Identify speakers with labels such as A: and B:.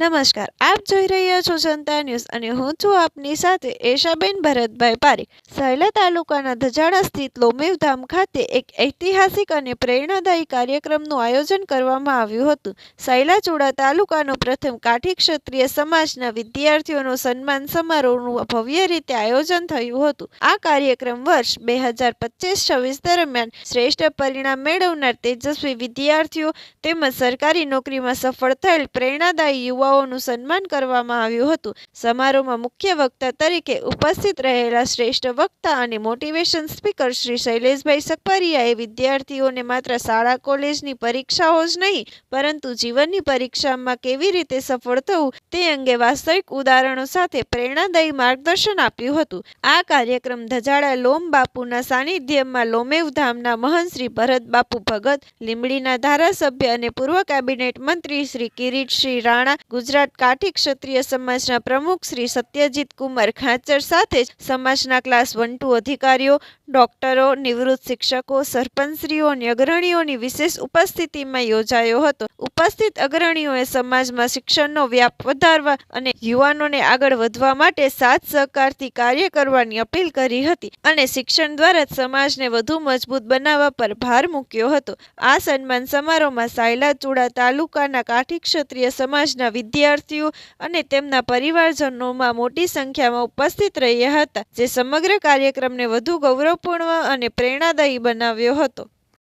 A: નમસ્કાર. આપ જોઈ રહ્યા છો જનતા ન્યૂઝ અને હું છું આપની સાથે એશાબેન ભરતભાઈ પારીખ. સહેલા તાલુકાના ધજાડા સ્થિત લોમેવધામ ખાતે એક ઐતિહાસિક અને પ્રેરણાદાયી કાર્યક્રમનું આયોજન કરવામાં આવ્યું હતું. સહેલાચુડા તાલુકાનો પ્રથમ કાઠી ક્ષત્રિય સમાજના વિદ્યાર્થીઓનો સન્માન સમારોહનું ભવ્ય રીતે આયોજન થયું હતું. આ કાર્યક્રમ વર્ષ બે હજાર પચીસ છવ્વીસ દરમિયાન શ્રેષ્ઠ પરિણામ મેળવનાર તેજસ્વી વિદ્યાર્થીઓ તેમજ સરકારી નોકરીમાં સફળ થયેલ પ્રેરણાદાયી યુવાઓનું સન્માન કરવામાં આવ્યું હતું. સમારોહમાં મુખ્ય વક્તા તરીકે ઉપસ્થિત રહેલા શ્રેષ્ઠ વક્તા અને મોટિવેશન સ્પીકર શ્રી શૈલેષભાઈ સકપરિયાએ વિદ્યાર્થીઓને માત્ર શાળા, કોલેજની પરીક્ષાઓ જ નહીં, પરંતુ જીવનની પરીક્ષામાં કેવી રીતે સફળ થવું તે અંગે વાસ્તવિક ઉદાહરણો સાથે પ્રેરણાદાયી માર્ગદર્શન આપ્યું હતું. આ કાર્યક્રમ ધજાડા લોમ બાપુના સાનિધ્યમાં લોમેવ ધામના મહંત શ્રી ભરત બાપુ ભગત, લીંબડીના ધારાસભ્ય અને પૂર્વ કેબિનેટ મંત્રી શ્રી કિરીટસિંહ રાણા ગુજરાત કાઠી ક્ષત્રિય સમાજના પ્રમુખ શ્રી સત્યજીત કુમાર ખાચર સાથે સમાજના ક્લાસ વન ટુ અધિકારીઓ, ડોક્ટરો, નિવૃત્ત શિક્ષકો, સરપંચશ્રીઓ અને અગ્રણીઓની વિશેષ ઉપસ્થિતિમાં યોજાયો હતો. ઉપસ્થિત અગ્રણીઓએ સમાજમાં શિક્ષણનો વ્યાપ વધારવા અને યુવાનોને આગળ વધવા માટે સાથ સહકારથી કાર્ય કરવાની અપીલ કરી હતી અને શિક્ષણ દ્વારા જ સમાજને વધુ મજબૂત બનાવવા પર ભાર મૂક્યો હતો. આ સન્માન સમારોહમાં સાયલા ચુડા તાલુકાના કાઠી ક્ષત્રિય સમાજના વિદ્યાર્થીઓ અને તેમના પરિવારજનોમાં મોટી સંખ્યામાં ઉપસ્થિત રહ્યા હતા, જે સમગ્ર કાર્યક્રમને વધુ ગૌરવપૂર્ણ અને પ્રેરણાદાયી બનાવ્યો હતો.